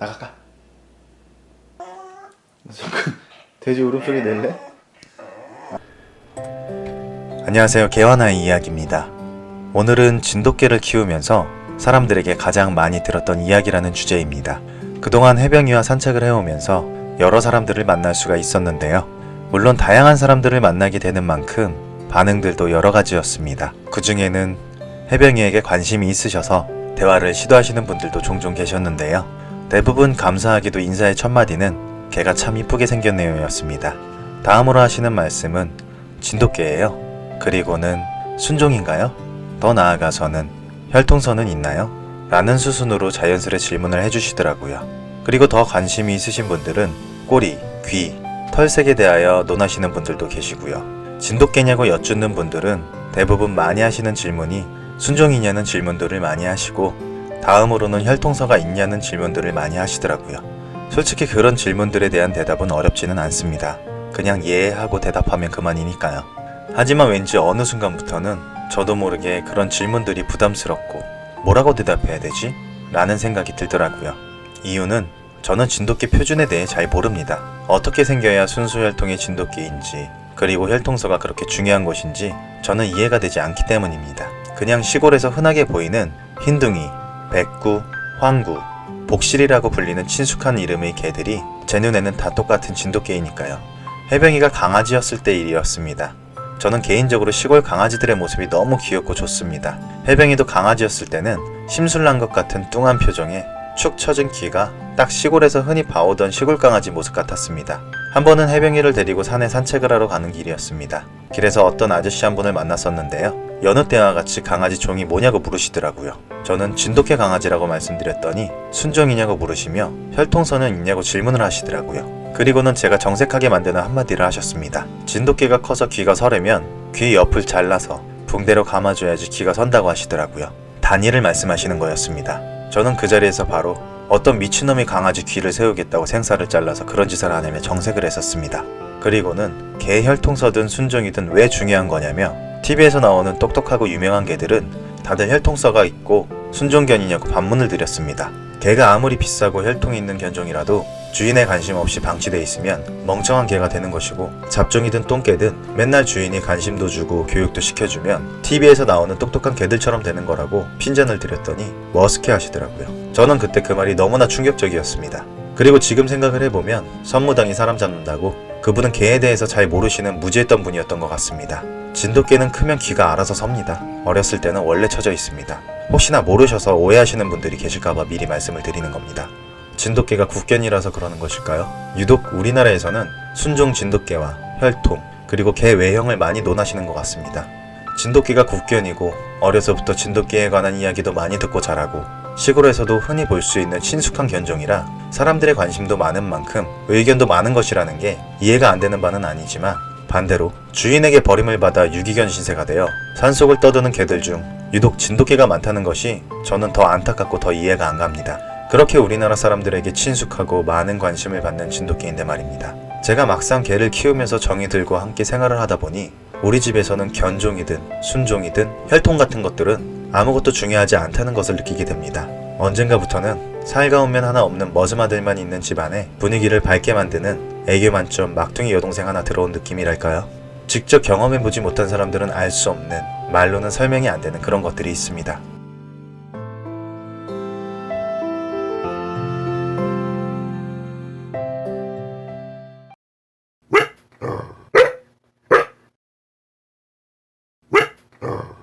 나갈까? 돼지 울음소리 낼래? 안녕하세요 개화나의 이야기입니다 오늘은 진돗개를 키우면서 사람들에게 가장 많이 들었던 이야기라는 주제입니다 그동안 해병이와 산책을 해오면서 여러 사람들을 만날 수가 있었는데요 물론 다양한 사람들을 만나게 되는 만큼 반응들도 여러 가지였습니다 그 중에는 해병이에게 관심이 있으셔서 대화를 시도하시는 분들도 종종 계셨는데요 대부분 감사하게도 인사의 첫마디는 개가 참 이쁘게 생겼네요 였습니다. 다음으로 하시는 말씀은 진돗개예요. 그리고는 순종인가요? 더 나아가서는 혈통선은 있나요? 라는 수순으로 자연스레 질문을 해주시더라고요. 그리고 더 관심이 있으신 분들은 꼬리, 귀, 털색에 대하여 논하시는 분들도 계시고요. 진돗개냐고 여쭙는 분들은 대부분 많이 하시는 질문이 순종이냐는 질문들을 많이 하시고 다음으로는 혈통서가 있냐는 질문들을 많이 하시더라고요. 솔직히 그런 질문들에 대한 대답은 어렵지는 않습니다. 그냥 예 하고 대답하면 그만이니까요. 하지만 왠지 어느 순간부터는 저도 모르게 그런 질문들이 부담스럽고 뭐라고 대답해야 되지? 라는 생각이 들더라고요. 이유는 저는 진돗개 표준에 대해 잘 모릅니다. 어떻게 생겨야 순수 혈통의 진돗개인지 그리고 혈통서가 그렇게 중요한 것인지 저는 이해가 되지 않기 때문입니다. 그냥 시골에서 흔하게 보이는 흰둥이, 백구, 황구, 복실이라고 불리는 친숙한 이름의 개들이 제 눈에는 다 똑같은 진돗개이니까요. 해병이가 강아지였을 때 일이었습니다. 저는 개인적으로 시골 강아지들의 모습이 너무 귀엽고 좋습니다. 해병이도 강아지였을 때는 심술난 것 같은 뚱한 표정에 축 처진 귀가 딱 시골에서 흔히 봐오던 시골 강아지 모습 같았습니다. 한 번은 해병이를 데리고 산에 산책을 하러 가는 길이었습니다. 길에서 어떤 아저씨 한 분을 만났었는데요. 여느 때와 같이 강아지 종이 뭐냐고 물으시더라고요. 저는 진돗개 강아지라고 말씀드렸더니 순종이냐고 물으시며 혈통선은 있냐고 질문을 하시더라고요. 그리고는 제가 정색하게 만드는 한마디를 하셨습니다. 진돗개가 커서 귀가 서려면 귀 옆을 잘라서 붕대로 감아줘야지 귀가 선다고 하시더라고요. 단위를 말씀하시는 거였습니다. 저는 그 자리에서 바로 어떤 미친놈이 강아지 귀를 세우겠다고 생사를 잘라서 그런 짓을 하냐며 정색을 했었습니다. 그리고는 개 혈통서든 순종이든 왜 중요한 거냐며 TV에서 나오는 똑똑하고 유명한 개들은 다들 혈통서가 있고 순종견이냐고 반문을 드렸습니다. 개가 아무리 비싸고 혈통이 있는 견종이라도 주인의 관심 없이 방치돼 있으면 멍청한 개가 되는 것이고 잡종이든 똥개든 맨날 주인이 관심도 주고 교육도 시켜주면 TV에서 나오는 똑똑한 개들처럼 되는 거라고 핀잔을 드렸더니 머스케 하시더라고요. 저는 그때 그 말이 너무나 충격적이었습니다. 그리고 지금 생각을 해보면 선무당이 사람 잡는다고 그분은 개에 대해서 잘 모르시는 무지했던 분이었던 것 같습니다. 진돗개는 크면 귀가 알아서 섭니다. 어렸을 때는 원래 쳐져 있습니다. 혹시나 모르셔서 오해하시는 분들이 계실까봐 미리 말씀을 드리는 겁니다. 진돗개가 국견이라서 그러는 것일까요? 유독 우리나라에서는 순종 진돗개와 혈통, 그리고 개 외형을 많이 논하시는 것 같습니다. 진돗개가 국견이고 어려서부터 진돗개에 관한 이야기도 많이 듣고 자라고 시골에서도 흔히 볼 수 있는 친숙한 견종이라 사람들의 관심도 많은 만큼 의견도 많은 것이라는 게 이해가 안 되는 바는 아니지만 반대로 주인에게 버림을 받아 유기견 신세가 되어 산속을 떠드는 개들 중 유독 진돗개가 많다는 것이 저는 더 안타깝고 더 이해가 안 갑니다. 그렇게 우리나라 사람들에게 친숙하고 많은 관심을 받는 진돗개인데 말입니다. 제가 막상 개를 키우면서 정이 들고 함께 생활을 하다 보니 우리 집에서는 견종이든 순종이든 혈통 같은 것들은 아무것도 중요하지 않다는 것을 느끼게 됩니다. 언젠가부터는 살가운 면 하나 없는 머즈마들만 있는 집안에 분위기를 밝게 만드는 애교 만점 막둥이 여동생 하나 들어온 느낌이랄까요? 직접 경험해보지 못한 사람들은 알 수 없는 말로는 설명이 안 되는 그런 것들이 있습니다. Uh.